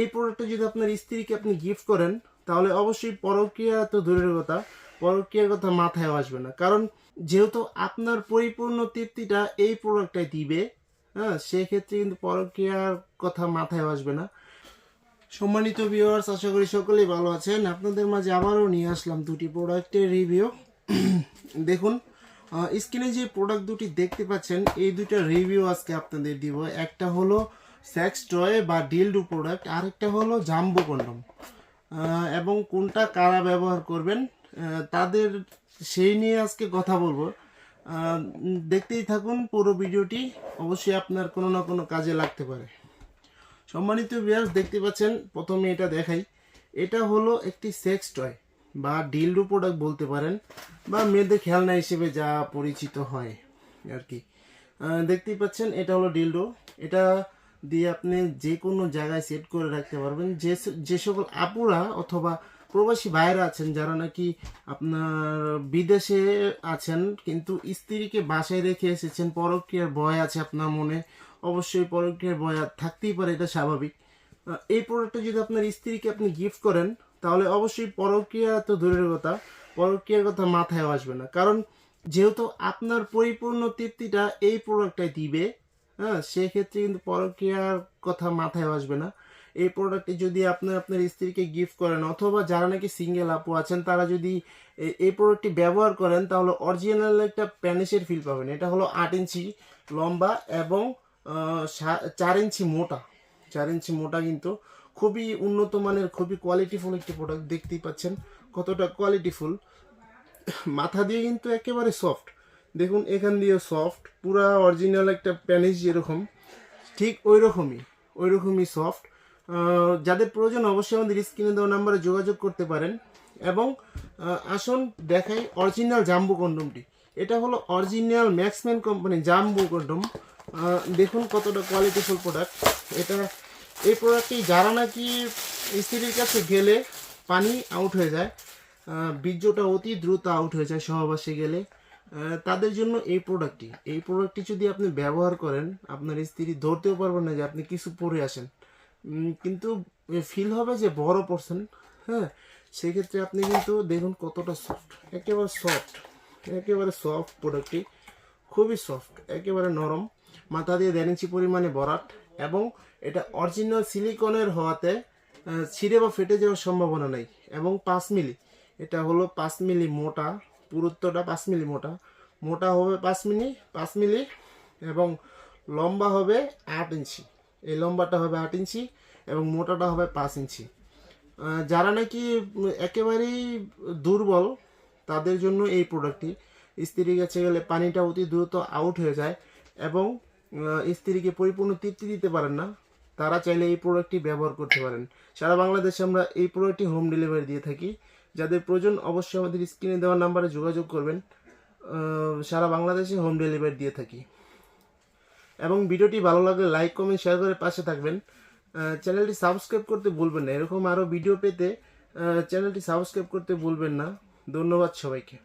এই প্রোডাক্টটা যদি আপনার স্ত্রীকে আপনি গিফট করেন, তাহলে অবশ্যই পরকীয়া তো দূরের কথা, পরকীয়ার কথা মাথায় আসবে না। কারণ যেহেতু আপনার পরিপূর্ণ তৃপ্তিটা এই প্রোডাক্টটাই দিবে হ্যাঁ সেক্ষেত্রে কিন্তু পরকীয়ার কথা মাথায় আসবে না। সম্মানিত ভিউয়ার্স আশা করি সকলেই ভালো আছেন। আপনাদের মাঝে আবারও নিয়ে আসলাম দুটি প্রোডাক্টের রিভিউ দেখুন স্ক্রিনে যে প্রোডাক্ট দুটি দেখতে পাচ্ছেন, এই দুইটা রিভিউ আজকে আপনাদের দিব। একটা হলো সেক্স টয় বা ডিলডু প্রোডাক্ট আরেকটা হলো জাম্বো কন্ডম এবং কোনটা কারা ব্যবহার করবেন তাদের, সেই নিয়ে আজকে কথা বলব। দেখতেই থাকুন পুরো ভিডিওটি, অবশ্যই আপনার কোনো না কোনো কাজে লাগতে পারে। সম্মানিত ভিউয়ার্স দেখতে পাচ্ছেন, প্রথমে এটা দেখাই। এটা হলো একটি সেক্স টয় বা ডিলডো প্রোডাক্ট বলতে পারেন, বা মেয়েদের খেলনা হিসেবে যা পরিচিত হয় আর কি। দেখতেই পাচ্ছেন, এটা হলো ডিলডো এটা দিয়ে আপনি যে কোনো জায়গায় সেট করে রাখতে পারবেন। যে যে সকল আপুরা অথবা প্রবাসী ভাইরা আছেন, যারা নাকি আপনার বিদেশে আছেন, কিন্তু স্ত্রীকে বাসায় রেখে এসেছেন, পরক্রিয়ার ভয় আছে আপনার মনে, অবশ্যই পরক্রিয়ার ভয় থাকতেই পারে, এটা স্বাভাবিক। এই প্রোডাক্টটা যদি আপনার স্ত্রীকে আপনি গিফট করেন, তাহলে অবশ্যই পরক্রিয়া তো দূরের কথা, পরক্রিয়ার কথা মাথায় আসবে না। কারণ যেহেতু আপনার পরিপূর্ণ তৃপ্তিটা এই প্রোডাক্টটাই দিবে হ্যাঁ সেক্ষেত্রে কিন্তু পরক্রিয়ার কথা মাথায় আসবে না। এই প্রোডাক্টটি যদি আপনি আপনার স্ত্রীকে গিফট করেন অথবা যারা নাকি সিঙ্গেল আপু আছেন, তারা যদি এই প্রোডাক্টটি ব্যবহার করেন, তাহলে অরিজিনাল একটা প্যানিসের ফিল পাবেন। এটা হলো আট ইঞ্চি লম্বা এবং চার ইঞ্চি মোটা। চার ইঞ্চি মোটা কিন্তু খুবই উন্নত মানের, খুবই কোয়ালিটিফুল একটি প্রোডাক্ট দেখতেই পাচ্ছেন কতটা কোয়ালিটিফুল মাথা দিয়ে কিন্তু একেবারে সফট দেখুন, এখান দিয়ে সফট পুরা অরিজিনাল একটা প্যানিস যেরকম ঠিক ওই রকমই ওই রকমই সফট যাদের প্রয়োজন অবশ্যই আমাদের স্ক্রিনে দেওয়া নাম্বারে যোগাযোগ করতে পারেন। এবং আসুন দেখাই অরিজিনাল জাম্বু কন্ডমটি এটা হলো original Maxman company jumbo condom দেখুন কতটা কোয়ালিটিফুল প্রোডাক্ট এটা, এই প্রোডাক্টটি যারা নাকি স্ত্রীর কাছে গেলে পানি আউট হয়ে যায় বীর্যটা অতি দ্রুত আউট হয়ে যায় সহবাসে গেলে। তাদের জন্য এই প্রোডাক্টটি এই প্রোডাক্টটি যদি আপনি ব্যবহার করেন, আপনার স্ত্রী ধরতেও পারবেন না যে আপনি কিছু পরে আসেন। কিন্তু ফিল হবে যে বড় পড়ছেন হ্যাঁ? সেক্ষেত্রে আপনি কিন্তু দেখুন কতটা সফট একেবারে সফট একেবারে সফট প্রোডাক্টটি খুবই সফট একেবারে নরম, মাথা দিয়ে দেড় ইঞ্চি পরিমাণে বরাট, এবং এটা অরিজিনাল সিলিকনের হওয়াতে ছিঁড়ে বা ফেটে যাওয়ার সম্ভাবনা নেই, এবং পাঁচ মিলি। এটা হলো পাঁচ মিলি মোটা পুরুত্বটা পাঁচ মিলি মোটা। মোটা হবে পাঁচ মিলি পাঁচ মিলি এবং লম্বা হবে আট ইঞ্চি। এই লম্বাটা হবে আট ইঞ্চি এবং মোটাটা হবে পাঁচ ইঞ্চি। যারা নাকি একেবারেই দুর্বল, তাদের জন্য এই প্রোডাক্টটি স্ত্রীর কাছে গেলে পানিটা অতি দ্রুত আউট হয়ে যায় এবং স্ত্রীকে পরিপূর্ণ তৃপ্তি দিতে পারেন না। তারা চাইলে এই প্রোডাক্টটি ব্যবহার করতে পারেন। সারা বাংলাদেশে আমরা এই প্রোডাক্টটি হোম ডেলিভারি দিয়ে থাকি। যাদের প্রয়োজন অবশ্যই আমাদের স্ক্রিনে দেওয়া নাম্বারে যোগাযোগ করবেন। সারা বাংলাদেশে হোম ডেলিভারি দিয়ে থাকি। এবং ভিডিওটি ভালো লাগলে লাইক কমেন্ট শেয়ার করে পাশে থাকবেন। চ্যানেলটি সাবস্ক্রাইব করতে ভুলবেন না। এরকম আরও ভিডিও পেতে চ্যানেলটি সাবস্ক্রাইব করতে ভুলবেন না। ধন্যবাদ সবাইকে।